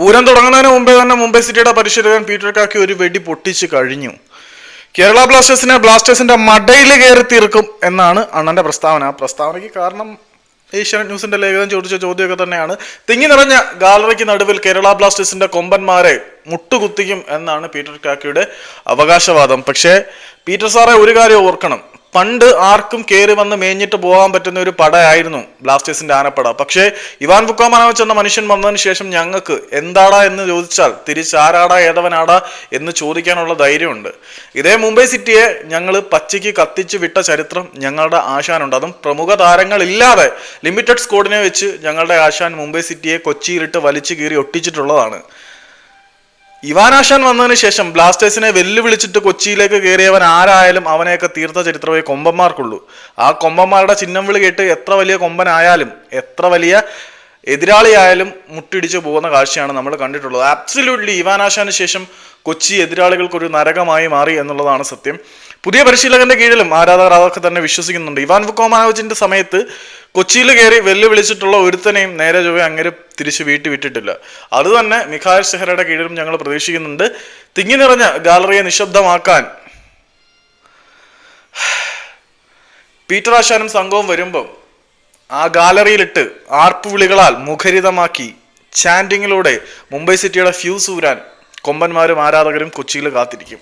പൂരം തുടങ്ങുന്നതിന് മുമ്പേ തന്നെ മുംബൈ സിറ്റിയുടെ പരിശീലകൻ പീറ്റർ കാക്കി ഒരു വെടി പൊട്ടിച്ച് കഴിഞ്ഞു. കേരള ബ്ലാസ്റ്റേഴ്സിനെ ബ്ലാസ്റ്റേഴ്സിന്റെ മടയിൽ കയറി തീർക്കും എന്നാണ് അണ്ണന്റെ പ്രസ്താവന. ആ പ്രസ്താവനയ്ക്ക് കാരണം ഏഷ്യാനെറ്റ് ന്യൂസിന്റെ ലേഖകൻ ചോദിച്ച ചോദ്യമൊക്കെ തന്നെയാണ്. തിങ്ങി നിറഞ്ഞ ഗാലറിക്ക് നടുവിൽ കേരള ബ്ലാസ്റ്റേഴ്സിന്റെ കൊമ്പന്മാരെ മുട്ടുകുത്തിക്കും എന്നാണ് പീറ്റർ കാക്കിയുടെ അവകാശവാദം. പക്ഷേ പീറ്റർ സാറെ ഒരു കാര്യം ഓർക്കണം. പണ്ട് ആർക്കും കയറി വന്ന് മേഞ്ഞിട്ട് പോകാൻ പറ്റുന്ന ഒരു പടയായിരുന്നു ബ്ലാസ്റ്റേഴ്സിന്റെ ആനപ്പട. പക്ഷേ ഇവാൻ ബുക്കോമാനോവിച്ച് എന്ന മനുഷ്യൻ വന്നതിന് ശേഷം ഞങ്ങൾക്ക് എന്താടാ എന്ന് ചോദിച്ചാൽ തിരിച്ചാരാടാ ഏതവനാടാ എന്ന് ചോദിക്കാനുള്ള ധൈര്യമുണ്ട്. ഇതേ മുംബൈ സിറ്റിയെ ഞങ്ങൾ പച്ചയ്ക്ക് കത്തിച്ച് വിട്ട ചരിത്രം ഞങ്ങളുടെ ആശാനുണ്ട്. അതും പ്രമുഖ താരങ്ങളില്ലാതെ ലിമിറ്റഡ് സ്കോഡിനെ വെച്ച് ഞങ്ങളുടെ ആശാൻ മുംബൈ സിറ്റിയെ കൊച്ചിയിലിട്ട് വലിച്ചു കീറി ഒട്ടിച്ചിട്ടുള്ളതാണ്. ഇവാനാശാൻ വന്നതിന് ശേഷം ബ്ലാസ്റ്റേഴ്സിനെ വെല്ലുവിളിച്ചിട്ട് കൊച്ചിയിലേക്ക് കയറിയവൻ ആരായാലും അവനെയൊക്കെ തീർത്ത ചരിത്രമേ കൊമ്പന്മാർക്കുള്ളൂ. ആ കൊമ്പന്മാരുടെ ചിഹ്നം വിളി കേട്ട് എത്ര വലിയ കൊമ്പനായാലും എത്ര വലിയ എതിരാളിയായാലും മുട്ടിടിച്ച് പോകുന്ന കാഴ്ചയാണ് നമ്മൾ കണ്ടിട്ടുള്ളത്. ആബ്സല്യൂട്ട്ലി ഇവാനാശാന് ശേഷം കൊച്ചി എതിരാളികൾക്കൊരു നരകമായി മാറി എന്നുള്ളതാണ് സത്യം. പുതിയ പരിശീലകന്റെ കീഴിലും ആരാധകർ അതൊക്കെ തന്നെ വിശ്വസിക്കുന്നുണ്ട്. ഇവാൻ വുക്കോമാനോജിന്റെ സമയത്ത് കൊച്ചിയിൽ കയറി വെല്ലുവിളിച്ചിട്ടുള്ള ഒരുത്തനെയും നേരെ ചൊവ്വെ അങ്ങനെ തിരിച്ച് വീട്ടി വിട്ടിട്ടില്ല. അത് തന്നെ മിഖായൽ സെഹറയുടെ കീഴിലും ഞങ്ങൾ പ്രതീക്ഷിക്കുന്നുണ്ട്. തിങ്ങി നിറഞ്ഞ ഗാലറിയെ നിശബ്ദമാക്കാൻ പീറ്റർ ആശാനും സംഘവും വരുമ്പം ആ ഗാലറിയിലിട്ട് ആർപ്പുവിളികളാൽ മുഖരിതമാക്കി ചാൻഡിങ്ങിലൂടെ മുംബൈ സിറ്റിയുടെ ഫ്യൂസ് ഊരാൻ കൊമ്പന്മാരും ആരാധകരും കൊച്ചിയിൽ കാത്തിരിക്കും.